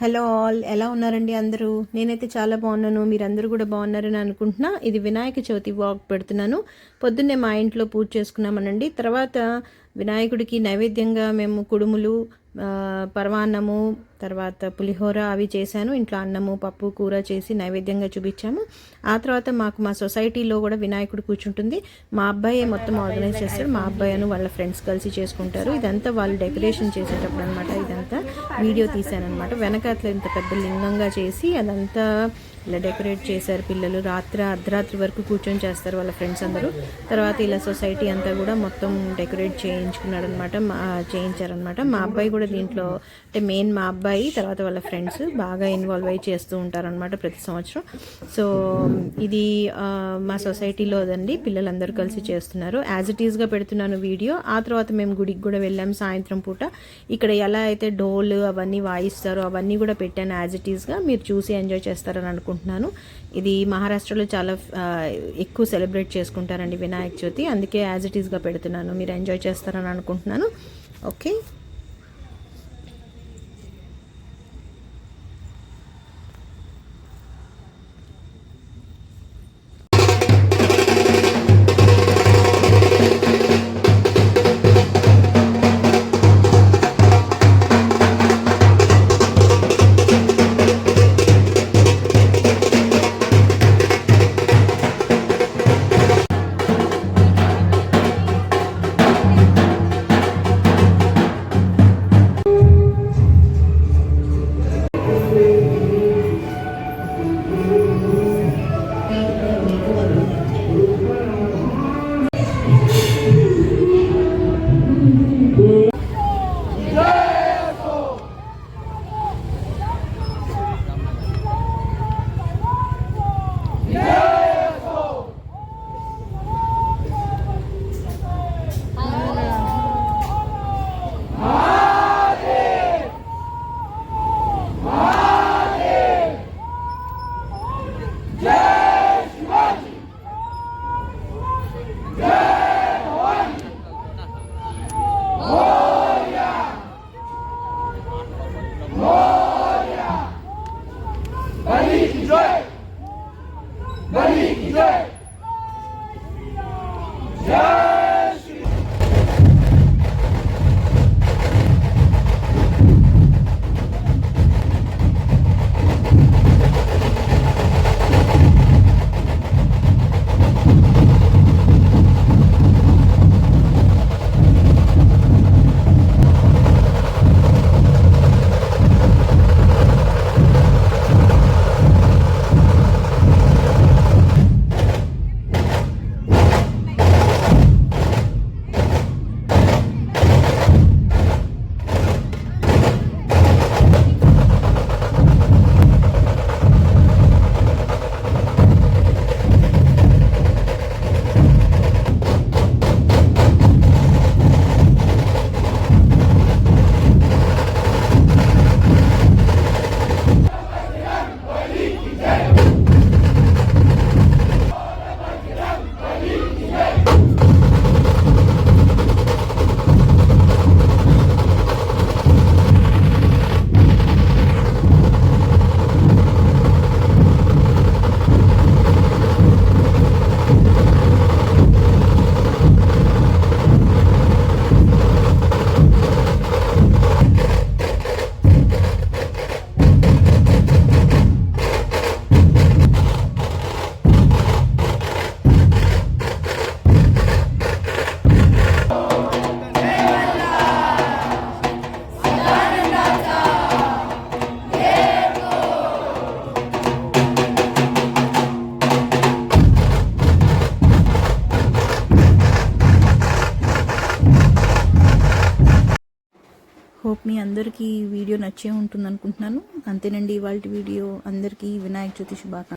Hello all ఎలా ఉన్నారండి అందరూ? నేనైతే చాలా బాగున్నాను. మీరందరూ కూడా బాగున్నారని అనుకుంటున్నా. ఇది వినాయక చవితి వాక్ పెడుతున్నాను. పొద్దున్నే మా ఇంట్లో పూజ చేసుకున్నామనండి. తర్వాత వినాయకుడికి నైవేద్యంగా మేము కుడుములు పరమాన్నము తర్వాత పులిహోర అవి చేశాను. ఇంట్లో అన్నము పప్పు కూర చేసి నైవేద్యంగా చూపించాము. ఆ తర్వాత మాకు మా సొసైటీలో కూడా వినాయకుడు కూర్చుంటుంది. మా అబ్బాయి మొత్తం ఆర్గనైజ్ చేస్తాడు మా అబ్బాయిను వాళ్ళ ఫ్రెండ్స్ కలిసి చేసుకుంటారు. ఇదంతా వాళ్ళు డెకరేషన్ చేసేటప్పుడు అనమాట ఇదంతా వీడియో తీశాను అనమాట వెనకాతల ఇంత పెద్ద లింగంగా చేసి అదంతా ఇలా డెకరేట్ చేశారు పిల్లలు. రాత్రి అర్ధరాత్రి వరకు కూర్చొని చేస్తారు వాళ్ళ ఫ్రెండ్స్ అందరూ. తర్వాత ఇలా సొసైటీ అంతా కూడా మొత్తం డెకరేట్ చేయించుకున్నాడు అనమాట చేయించారనమాట మా అబ్బాయి కూడా దీంట్లో అంటే మెయిన్ మా అబ్బాయి తర్వాత వాళ్ళ ఫ్రెండ్స్ బాగా ఇన్వాల్వ్ అయ్యి చేస్తూ ఉంటారనమాట ప్రతి సంవత్సరం. సో ఇది మా సొసైటీలో అదండి పిల్లలందరూ కలిసి చేస్తున్నారు. యాజ్ ఇట్ ఈస్గా పెడుతున్నాను వీడియో ఆ తర్వాత మేము గుడికి కూడా వెళ్ళాం సాయంత్రం పూట. ఇక్కడ ఎలా అయితే డోల్ అవన్నీ వాయిస్తారో అవన్నీ కూడా పెట్టాను యాజ్ ఇట్ ఈస్గా మీరు చూసి ఎంజాయ్ చేస్తారని అనుకుంటున్నాను. ఇది మహారాష్ట్రలో చాలా ఎక్కువ సెలబ్రేట్ చేసుకుంటారండి వినాయక చవితి. అందుకే యాజ్ ఇట్ ఈస్గా పెడుతున్నాను. మీరు ఎంజాయ్ చేస్తారని అనుకుంటున్నాను. ఓకే? హోప్ మీ అందరికీ ఈ వీడియో నచ్చే ఉంటుంది అనుకుంటున్నాను అంతేనండి ఇవాళ వీడియో అందరికీ వినాయక చవితి శుభాకాంక్ష